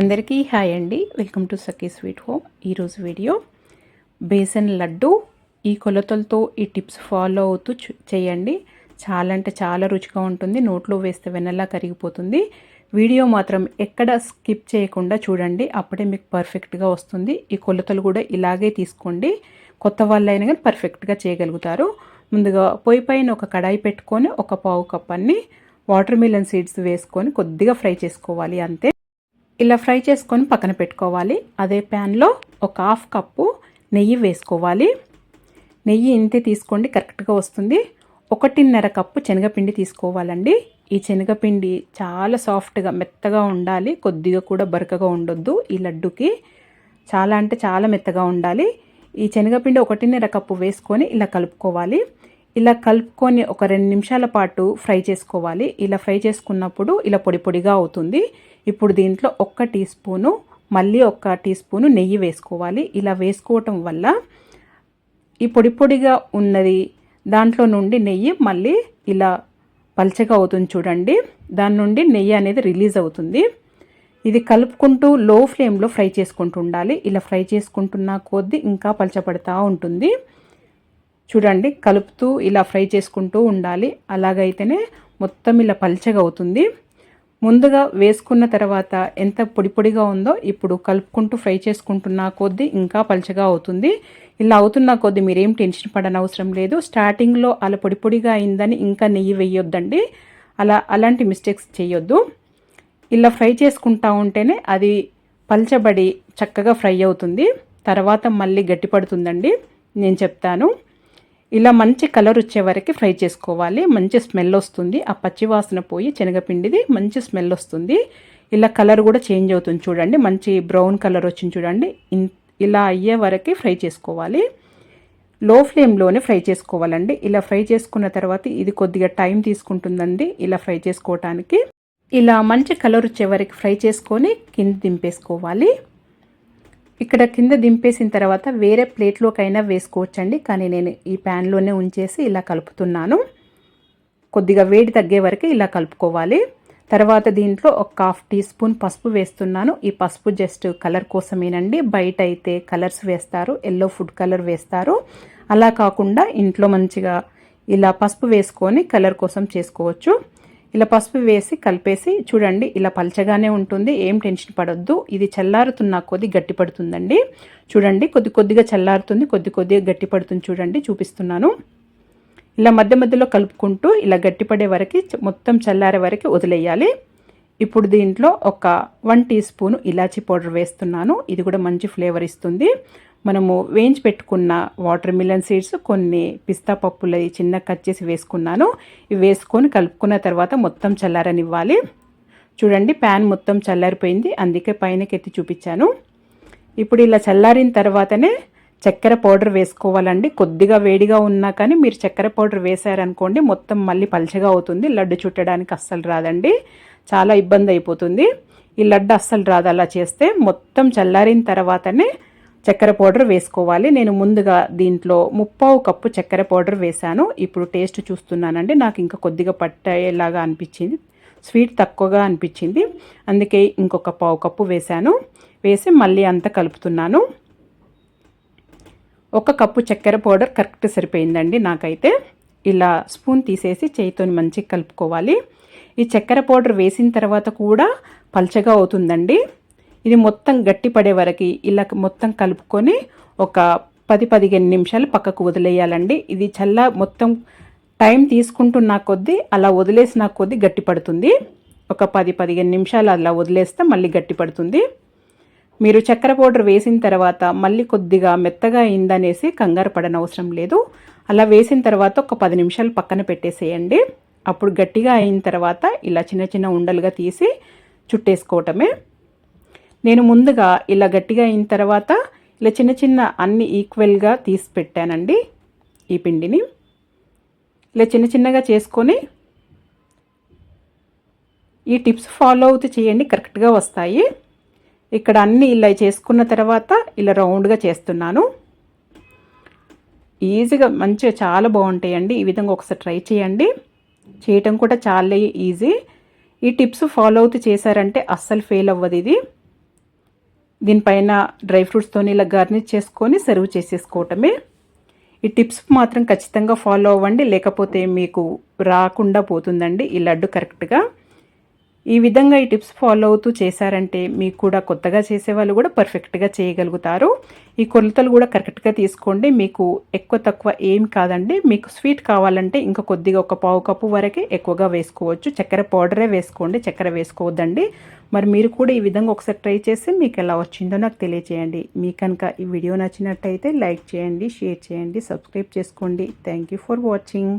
అందరికీ హాయ్ అండి. Welcome to Sakhi sweet home. ఈరోజు వీడియో బేసన్ లడ్డు ఈ కొలతలతో ఈ టిప్స్ ఫాలో అవుతూ చేయండి. చాలా అంటే చాలా రుచిగా ఉంటుంది. నోట్లో వేస్తే వెనల్లా కరిగిపోతుంది. వీడియో మాత్రం ఎక్కడ స్కిప్ చేయకుండా చూడండి. అప్పుడే మీకు పర్ఫెక్ట్గా వస్తుంది. ఈ కొలతలు కూడా ఇలాగే తీసుకోండి. కొత్త వాళ్ళైనా కానీ పర్ఫెక్ట్గా చేయగలుగుతారు. ముందుగా పొయ్యి పైన ఒక కడాయి పెట్టుకొని ఒక పావు కప్ అన్ని వాటర్ మిలన్ సీడ్స్ వేసుకొని కొద్దిగా ఫ్రై చేసుకోవాలి. అంతే. ఇలా ఫ్రై చేసుకొని పక్కన పెట్టుకోవాలి. అదే ప్యాన్లో ఒక హాఫ్ కప్పు నెయ్యి వేసుకోవాలి. నెయ్యి ఇంతే తీసుకోండి కరెక్ట్గా వస్తుంది. ఒకటిన్నర కప్పు శనగపిండి తీసుకోవాలండి. ఈ శనగపిండి చాలా సాఫ్ట్గా మెత్తగా ఉండాలి. కొద్దిగా కూడా బరకగా ఉండొద్దు ఈ లడ్డుకి. చాలా అంటే చాలా మెత్తగా ఉండాలి. ఈ శనగపిండి ఒకటిన్నర కప్పు వేసుకొని ఇలా కలుపుకోవాలి. ఇలా కలుపుకొని ఒక రెండు నిమిషాల పాటు ఫ్రై చేసుకోవాలి. ఇలా ఫ్రై చేసుకున్నప్పుడు ఇలా పొడి పొడిగా అవుతుంది. ఇప్పుడు దీంట్లో ఒక్క టీ స్పూను మళ్ళీ ఒక్క టీ స్పూను నెయ్యి వేసుకోవాలి. ఇలా వేసుకోవటం వల్ల ఈ పొడి పొడిగా ఉన్నది దాంట్లో నుండి నెయ్యి మళ్ళీ ఇలా పల్చగా అవుతుంది చూడండి. దాని నుండి నెయ్యి అనేది రిలీజ్ అవుతుంది. ఇది కలుపుకుంటూ లో ఫ్లేమ్లో ఫ్రై చేసుకుంటూ ఉండాలి. ఇలా ఫ్రై చేసుకుంటున్న కొద్దీ ఇంకా పలచపడతా ఉంటుంది. చూడండి కలుపుతూ ఇలా ఫ్రై చేసుకుంటూ ఉండాలి. అలాగైతేనే మొత్తం ఇలా పల్చగా అవుతుంది. ముందుగా వేసుకున్న తర్వాత ఎంత పొడి పొడిగా ఉందో ఇప్పుడు కలుపుకుంటూ ఫ్రై చేసుకుంటున్న కొద్దీ ఇంకా పల్చగా అవుతుంది. ఇలా అవుతున్న కొద్దీ మీరేం టెన్షన్ పడనవసరం లేదు. స్టార్టింగ్లో అలా పొడి పొడిగా అయిందని ఇంకా నెయ్యి వేయొద్దండి. అలా అలాంటి మిస్టేక్స్ చేయొద్దు. ఇలా ఫ్రై చేసుకుంటా ఉంటేనే అది పల్చబడి చక్కగా ఫ్రై అవుతుంది. తర్వాత మళ్ళీ గట్టిపడుతుందండి. నేను చెప్తాను. ఇలా మంచి కలర్ వచ్చే వరకు ఫ్రై చేసుకోవాలి. మంచి స్మెల్ వస్తుంది. ఆ పచ్చి వాసన పోయి శనగపిండిది మంచి స్మెల్ వస్తుంది. ఇలా కలర్ కూడా చేంజ్ అవుతుంది చూడండి. మంచి బ్రౌన్ కలర్ వచ్చింది చూడండి. ఇన్- ఇలా అయ్యే వరకు ఫ్రై చేసుకోవాలి. లో ఫ్లేమ్లోనే ఫ్రై చేసుకోవాలండి. ఇలా ఫ్రై చేసుకున్న తర్వాత ఇది కొద్దిగా టైం తీసుకుంటుందండి ఇలా ఫ్రై చేసుకోవటానికి. ఇలా మంచి కలర్ వచ్చే వరకు ఫ్రై చేసుకొని కింద దింపేసుకోవాలి. ఇక్కడ కింద దింపేసిన తర్వాత వేరే ప్లేట్లోకైనా వేసుకోవచ్చండి. కానీ నేను ఈ ప్యాన్లోనే ఉంచేసి ఇలా కలుపుతున్నాను. కొద్దిగా వేడి తగ్గే వరకు ఇలా కలుపుకోవాలి. తర్వాత దీంట్లో ఒక హాఫ్ టీ స్పూన్ పసుపు వేస్తున్నాను. ఈ పసుపు జస్ట్ కలర్ కోసమేనండి. బయట అయితే కలర్స్ వేస్తారు ఎల్లో ఫుడ్ కలర్ వేస్తారు. అలా కాకుండా ఇంట్లో మంచిగా ఇలా పసుపు వేసుకొని కలర్ కోసం చేసుకోవచ్చు. ఇలా పసుపు వేసి కలిపేసి చూడండి ఇలా పల్చగానే ఉంటుంది ఏం టెన్షన్ పడొద్దు. ఇది చల్లారుతున్న కొద్ది గట్టి పడుతుందండి. చూడండి కొద్ది కొద్దిగా చల్లారుతుంది కొద్ది కొద్దిగా గట్టి పడుతుంది చూడండి చూపిస్తున్నాను. ఇలా మధ్య మధ్యలో కలుపుకుంటూ ఇలా గట్టిపడే వరకు మొత్తం చల్లారే వరకు వదిలేయాలి. ఇప్పుడు దీంట్లో ఒక వన్ టీ స్పూన్ ఇలాచీ పౌడర్ వేస్తున్నాను. ఇది కూడా మంచి ఫ్లేవర్ ఇస్తుంది. మనము వేయించి పెట్టుకున్న వాటర్ మిలన్ సీడ్స్ కొన్ని పిస్తా పప్పులు చిన్న కట్ చేసి వేసుకున్నాను. ఇవి వేసుకొని కలుపుకున్న తర్వాత మొత్తం చల్లారనివ్వాలి. చూడండి ప్యాన్ మొత్తం చల్లారిపోయింది. అందుకే పైనకి ఎత్తి చూపించాను. ఇప్పుడు ఇలా చల్లారిన తర్వాతనే చక్కెర పౌడర్ వేసుకోవాలండి. కొద్దిగా వేడిగా ఉన్నా కానీ మీరు చక్కెర పౌడర్ వేశారనుకోండి మొత్తం మళ్ళీ పల్చగా అవుతుంది. లడ్డు చుట్టడానికి అస్సలు రాదండి. చాలా ఇబ్బంది అయిపోతుంది ఈ లడ్డు అస్సలు రాదు అలా చేస్తే. మొత్తం చల్లారిన తర్వాతనే చక్కెర పౌడర్ వేసుకోవాలి. నేను ముందుగా దీంట్లో ముప్పావు కప్పు చక్కెర పౌడర్ వేశాను. ఇప్పుడు టేస్ట్ చూస్తున్నానండి. నాకు ఇంకా కొద్దిగా పట్టేలాగా అనిపించింది. స్వీట్ తక్కువగా అనిపించింది. అందుకే ఇంకొక పావు కప్పు వేశాను. వేసి మళ్ళీ అంతా కలుపుతున్నాను. ఒక కప్పు చక్కెర పౌడర్ కరెక్ట్ సరిపోయిందండి నాకైతే. ఇలా స్పూన్ తీసేసి చేయితో మంచిగా కలుపుకోవాలి. ఈ చక్కెర పౌడర్ వేసిన తర్వాత కూడా పల్చగా అవుతుందండి. ఇది మొత్తం గట్టి పడే వరకు ఇలా మొత్తం కలుపుకొని ఒక పది పదిహేను నిమిషాలు పక్కకు వదిలేయాలండి. ఇది చల్ల మొత్తం టైం తీసుకుంటున్న కొద్దీ అలా వదిలేసిన కొద్దీ గట్టి పడుతుంది. ఒక పది పదిహేను నిమిషాలు అలా వదిలేస్తే మళ్ళీ గట్టి పడుతుంది. మీరు చక్కెర పౌడర్ వేసిన తర్వాత మళ్ళీ కొద్దిగా మెత్తగా అయిందనేసి కంగారు పడనవసరం లేదు. అలా వేసిన తర్వాత ఒక పది నిమిషాలు పక్కన పెట్టేసేయండి. అప్పుడు గట్టిగా అయిన తర్వాత ఇలా చిన్న చిన్న ఉండలుగా తీసి చుట్టేసుకోవటమే. నేను ముందుగా ఇలా గట్టిగా అయిన తర్వాత ఇలా చిన్న చిన్న అన్ని ఈక్వల్గా తీసి పెట్టానండి ఈ పిండిని. ఇలా చిన్న చిన్నగా చేసుకొని ఈ టిప్స్ ఫాలో అవుతూ చేయండి కరెక్ట్గా వస్తాయి. ఇక్కడ అన్నీ ఇలా చేసుకున్న తర్వాత ఇలా రౌండ్గా చేస్తున్నాను. ఈజీగా మంచిగా చాలా బాగుంటాయండి. ఈ విధంగా ఒకసారి ట్రై చేయండి. చేయటం కూడా చాలా ఈజీ. ఈ టిప్స్ ఫాలో అవుతూ చేశారంటే అస్సలు ఫెయిల్ అవ్వదు ఇది. దీనిపైన డ్రై ఫ్రూట్స్తో ఇలా గార్నిష్ చేసుకొని సర్వ్ చేసేసుకోవటమే. ఈ టిప్స్ మాత్రం ఖచ్చితంగా ఫాలో అవ్వండి లేకపోతే మీకు రాకుండా పోతుందండి ఈ లడ్డు కరెక్ట్గా. ఈ విధంగా ఈ టిప్స్ ఫాలో అవుతూ చేశారంటే మీకు కూడా కొత్తగా చేసేవాళ్ళు కూడా పర్ఫెక్ట్గా చేయగలుగుతారు. ఈ కొలతలు కూడా కరెక్ట్గా తీసుకోండి. మీకు ఎక్కువ తక్కువ ఏం కాదండి. మీకు స్వీట్ కావాలంటే ఇంకా కొద్దిగా ఒక పావు కప్పు వరకే ఎక్కువగా వేసుకోవచ్చు. చక్కెర పౌడరే వేసుకోండి. చక్కెర వేసుకోవద్దండి. మరి మీరు కూడా ఈ విధంగా ఒకసారి ట్రై చేసి మీకు ఎలా వచ్చిందో నాకు తెలియచేయండి. మీ కనుక ఈ వీడియో నచ్చినట్టయితే లైక్ చేయండి షేర్ చేయండి సబ్స్క్రైబ్ చేసుకోండి. Thank you for watching.